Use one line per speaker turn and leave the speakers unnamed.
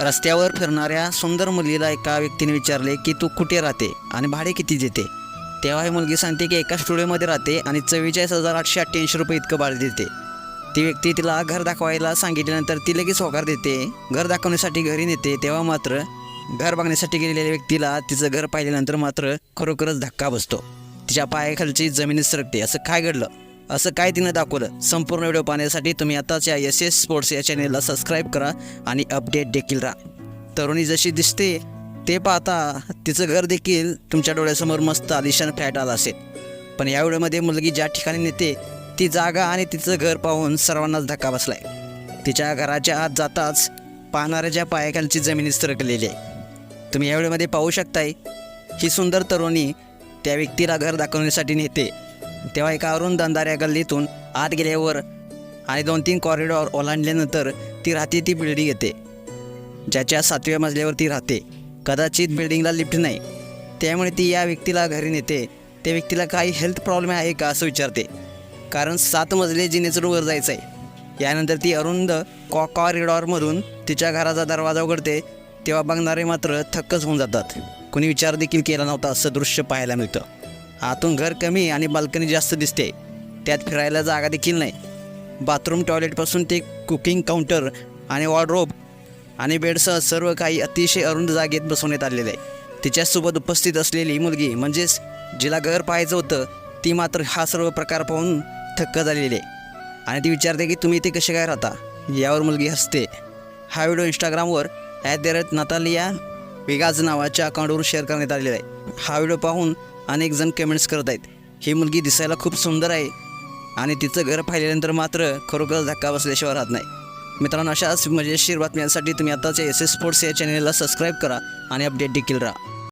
रस्त्यावर फिरणाऱ्या सुंदर मुलीला एका व्यक्तीने विचारले की तू कुठे राहते आणि भाडे किती देते? तेव्हा ही मुलगी सांगते की एका स्टुडिओमध्ये राहते आणि चव्वेचाळीस हजार आठशे अठ्ठ्याऐंशी रुपये इतकं भाडे देते. ती व्यक्ती तिला घर दाखवायला सांगितल्यानंतर ती लगेच होकार देते. घर दाखवण्यासाठी घरी नेते तेव्हा मात्र घर बघण्यासाठी गेलेल्या व्यक्तीला तिचं घर पाहिल्यानंतर मात्र खरोखरच धक्का बसतो. तिच्या पायाखालची जमिनी सरकते. असं काय घडलं? असं काय तिनं दाखवलं? संपूर्ण व्हिडिओ पाहण्यासाठी तुम्ही आताच या एस एस स्पोर्ट्स या चॅनेलला सबस्क्राईब करा आणि अपडेट देखील राहा. तरुणी जशी दिसते ते पाहता तिचं घर देखील तुमच्या डोळ्यासमोर मस्त आलिशान फ्लॅट आला असेल. पण या व्हिडिओमध्ये मुलगी ज्या ठिकाणी नेते ती जागा आणि तिचं घर पाहून सर्वांनाच धक्का बसलाय. तिच्या घराच्या आत जाताच पाहणाऱ्याच्या पायाखालची जमीन सरकलेली आहे. तुम्ही या व्हिडिओमध्ये पाहू शकताय ही सुंदर तरुणी त्या व्यक्तीला घर दाखवण्यासाठी नेते. तेव्हा एका अरुण दंधाऱ्या गल्लीतून आत गेल्यावर आणि दोन तीन कॉरिडॉर ओलांडल्यानंतर ती राहते ती बिल्डिंग येते. ज्याच्या सातव्या मजल्यावर ती राहते. कदाचित बिल्डिंगला लिफ्ट नाही. त्यामुळे ती या व्यक्तीला घरी नेते. त्या व्यक्तीला काही हेल्थ प्रॉब्लेम आहे का असं विचारते. कारण सात मजले जिनेचं वर जायचं आहे यानंतर ती अरुंद कॉ कॉरिडॉरमधून तिच्या घराचा दरवाजा उघडते. तेव्हा बघणारे मात्र थक्कच होऊन जातात. कोणी विचार देखील केला नव्हता असं दृश्य पाहायला मिळतं. आतून घर कमी आणि बाल्कनी जास्त दिसते. त्यात फिरायला जागा देखील नाही. बाथरूम टॉयलेटपासून ते कुकिंग काउंटर आणि वॉर्डरोब आणि बेडसह सर्व काही अतिशय अरुंद जागेत बसवण्यात आलेलं आहे. तिच्यासोबत उपस्थित असलेली मुलगी म्हणजेच जिला घर पाहायचं होतं ती मात्र हा सर्व प्रकार पाहून थक्क झालेली आहे. आणि ती विचारते की तुम्ही इथे कसे काय राहता? यावर मुलगी हसते. हा व्हिडिओ इंस्टाग्रामवर ॲट द रेट नतालिया विगाज नावाच्या अकाउंटवर शेअर करण्यात आलेला आहे. हा व्हिडिओ पाहून अनेक जण कमेंट्स करत आहेत. ही मुलगी दिसायला खूप सुंदर आहे. आणि तिचं घर पाहिल्यानंतर मात्र खरोखर धक्का बसल्याशिवाय राहत नाही. मित्रांनो अशाच मजेशीर बातम्यांसाठी तुम्ही आताच्या एस एस स्पोर्ट्स या चॅनेलला सबस्क्राईब करा आणि अपडेट देखील राहा.